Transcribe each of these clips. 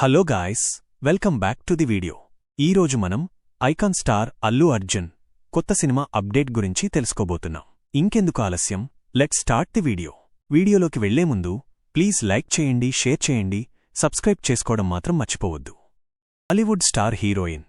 Hello guys welcome back to the video. ఈరోజు మనం icon star Allu Arjun కొత్త సినిమా అప్డేట్ గురించి తెలుసుకోబోతున్నాం. ఇంకెందుకు ఆలస్యం? Let start the video. వీడియోలోకి వెళ్ళే ముందు ప్లీజ్ లైక్ చేయండి షేర్ చేయండి సబ్స్క్రైబ్ చేసుకోవడం మాత్రం మర్చిపోవద్దు. హాలీవుడ్ స్టార్ హీరోయిన్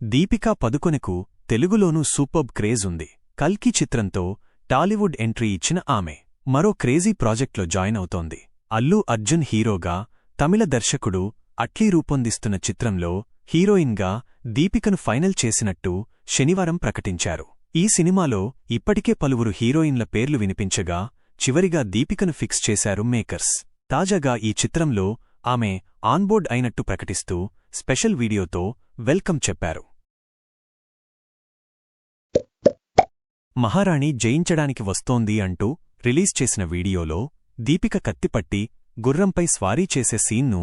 దీపికా పదుకొనకు తెలుగులోనూ సూపర్బ్ క్రేజ్ ఉంది. కల్కి చిత్రంతో టాలీవుడ్ ఎంట్రీ ఇచ్చిన ఆమె మరో క్రేజీ ప్రాజెక్ట్లో జాయిన్ అవుతోంది. అల్లు అర్జున్ హీరోగా తమిళ దర్శకుడు అట్లీ రూపొందిస్తున్న చిత్రంలో హీరోయిన్గా దీపికను ఫైనల్ చేసినట్టు శనివారం ప్రకటించారు. ఈ సినిమాలో ఇప్పటికే పలువురు హీరోయిన్ల పేర్లు వినిపించగా చివరిగా దీపికను ఫిక్స్ చేశారు మేకర్స్. తాజాగా ఈ చిత్రంలో ఆమె ఆన్బోర్డ్ అయినట్టు ప్రకటిస్తూ స్పెషల్ వీడియోతో వెల్కమ్ చెప్పారు. మహారాణి జయించడానికి వస్తోంది అంటూ రిలీజ్ చేసిన వీడియోలో దీపిక కత్తిపట్టి గుర్రంపై స్వారీ చేసే సీన్ను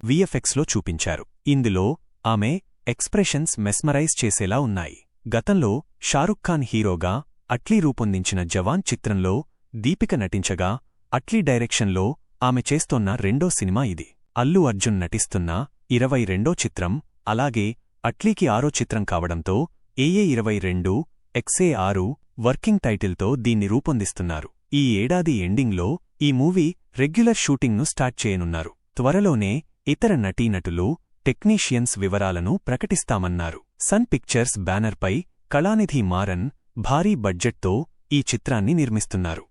విఎఫ్ఎక్స్లో చూపించారు. ఇందులో ఆమె ఎక్స్ప్రెషన్స్ మెస్మరైజ్ చేసేలా ఉన్నాయి. గతంలో షారుఖ్ ఖాన్ హీరోగా అట్లీ రూపొందించిన జవాన్ చిత్రంలో దీపిక నటించగా అట్లీ డైరెక్షన్లో ఆమె చేస్తోన్న రెండో సినిమా ఇది. అల్లు అర్జున్ నటిస్తున్న ఇరవై రెండో చిత్రం అలాగే అట్లీకి ఆరో చిత్రం కావడంతో ఏఏ ఇరవై రెండు ఎక్సే ఆరు వర్కింగ్ టైటిల్తో దీన్ని రూపొందిస్తున్నారు. ఈ ఏడాది ఎండింగ్లో ఈ మూవీ రెగ్యులర్ షూటింగ్ను స్టార్ట్ చేయనున్నారు. త్వరలోనే ఇతర నటీనటులు టెక్నీషియన్స్ వివరాలను ప్రకటిస్తామన్నారు. సన్ పిక్చర్స్ బ్యానర్పై కళానిధి మారన్ భారీ బడ్జెట్తో ఈ చిత్రాన్ని నిర్మిస్తున్నారు.